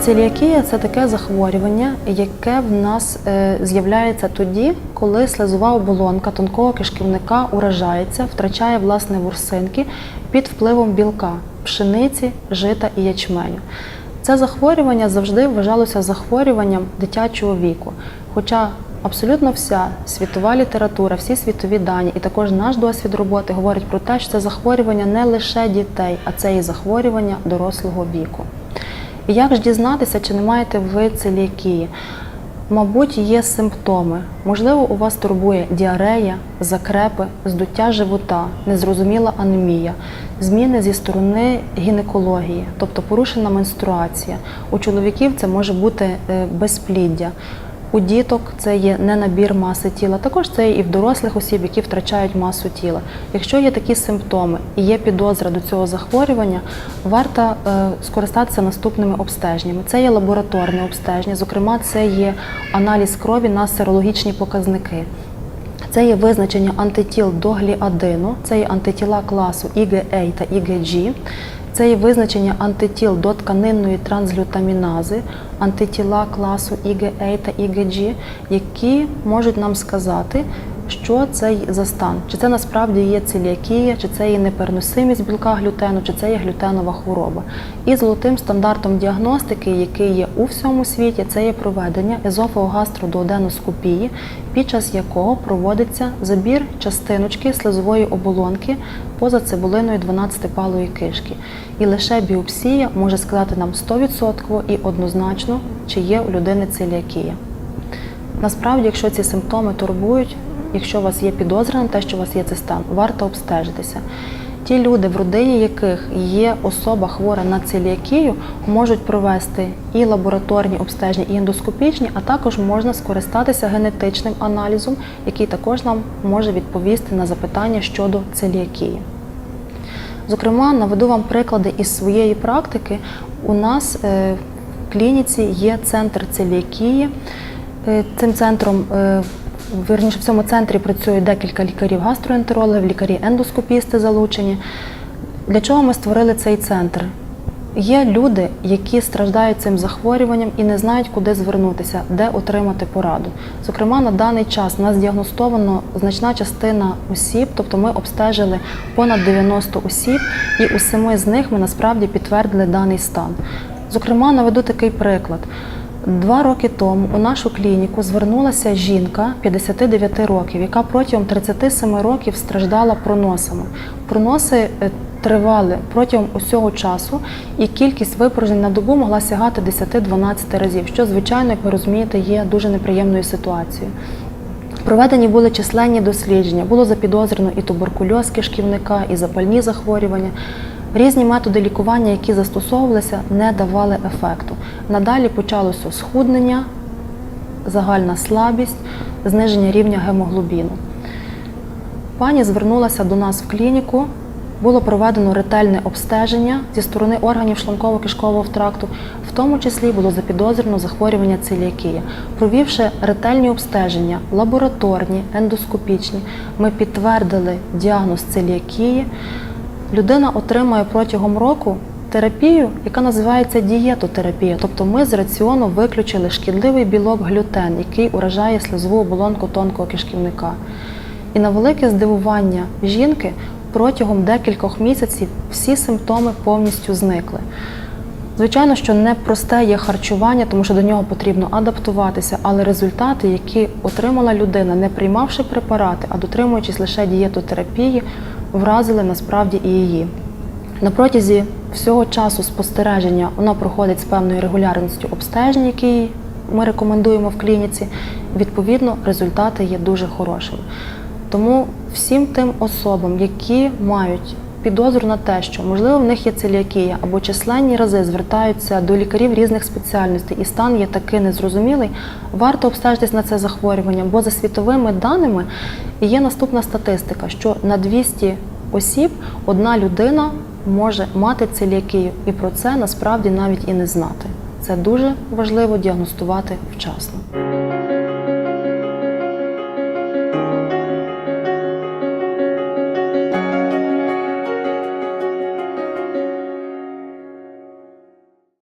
Целіакія це таке захворювання, яке в нас е, з'являється тоді, коли слизова оболонка тонкого кишківника уражається, втрачає власне ворсинки під впливом білка, пшениці, жита і ячменю. Це захворювання завжди вважалося захворюванням дитячого віку. Хоча абсолютно вся світова література, всі світові дані, і також наш досвід роботи говорить про те, що це захворювання не лише дітей, а це і захворювання дорослого віку. І як ж дізнатися, чи не маєте ви целіакії? Мабуть, є симптоми. Можливо, у вас турбує діарея, закрепи, здуття живота, незрозуміла анемія, зміни зі сторони гінекології, тобто порушена менструація. У чоловіків це може бути е, безпліддя. У діток це є ненабір маси тіла. Також це є і в дорослих осіб, які втрачають масу тіла. Якщо є такі симптоми і є підозра до цього захворювання, варто е, скористатися наступними обстеженнями. Це є лабораторне обстеження, зокрема, це є аналіз крові на серологічні показники. Це є визначення антитіл до гліадину, це є антитіла класу IgA та IgG, це є визначення антитіл до тканинної трансглютамінази, антитіла класу IgA та IgG, які можуть нам сказати, що це за стан, чи це насправді є целіакія, чи це є непереносимість білка глютену, чи це є глютенова хвороба. І золотим стандартом діагностики, який є у всьому світі, це є проведення езофагастродуоденоскопії, під час якого проводиться забір частиночки слизової оболонки поза цибулиною 12-палої кишки. І лише біопсія може сказати нам 100% і однозначно, чи є у людини целіакія. Насправді, якщо ці симптоми турбують, якщо у вас є підозра на те, що у вас є цей стан, варто обстежитися. Ті люди, в родині яких є особа хвора на целіакію, можуть провести і лабораторні обстеження, і ендоскопічні, а також можна скористатися генетичним аналізом, який також нам може відповісти на запитання щодо целіакії. Зокрема, наведу вам приклади із своєї практики. У нас е, в клініці є центр целіакії. Е, Цим центром, е, вірніше, в цьому центрі працює декілька лікарів-гастроентерологів, лікарі-ендоскопісти залучені. Для чого ми створили цей центр? Є люди, які страждають цим захворюванням і не знають, куди звернутися, де отримати пораду. Зокрема, на даний час у нас діагностовано значна частина осіб, тобто ми обстежили понад 90 осіб, і у семи з них ми насправді підтвердили даний стан. Зокрема, наведу такий приклад. Два роки тому у нашу клініку звернулася жінка 59 років, яка протягом 37 років страждала проносами. Проноси е, тривали протягом усього часу, і кількість випорожнень на добу могла сягати 10-12 разів, що, звичайно, як ви розумієте, є дуже неприємною ситуацією. Проведені були численні дослідження, було запідозрено і туберкульоз кишківника, і запальні захворювання. Різні методи лікування, які застосовувалися, не давали ефекту. Надалі почалося схуднення, загальна слабість, зниження рівня гемоглобіну. Пані звернулася до нас в клініку. Було проведено ретельне обстеження зі сторони органів шлунково-кишкового тракту, в тому числі було запідозрено захворювання целіакія. Провівши ретельні обстеження, лабораторні, ендоскопічні, ми підтвердили діагноз целіакії. Людина отримує протягом року терапію, яка називається дієтотерапія. Тобто ми з раціону виключили шкідливий білок глютен, який уражає слизову оболонку тонкого кишківника. І на велике здивування жінки протягом декількох місяців всі симптоми повністю зникли. Звичайно, що непросте є харчування, тому що до нього потрібно адаптуватися, але результати, які отримала людина, не приймавши препарати, а дотримуючись лише дієтотерапії, вразили насправді і її. На протязі всього часу спостереження вона проходить з певною регулярністю обстежень, які ми рекомендуємо в клініці. Відповідно, результати є дуже хорошими. Тому всім тим особам, які мають підозру на те, що можливо в них є целіакія або численні рази звертаються до лікарів різних спеціальностей, і стан є такий незрозумілий, варто обстежитись на це захворювання, бо за світовими даними є наступна статистика, що на 200 осіб одна людина може мати целіакію, і про це насправді навіть і не знати. це дуже важливо діагностувати вчасно.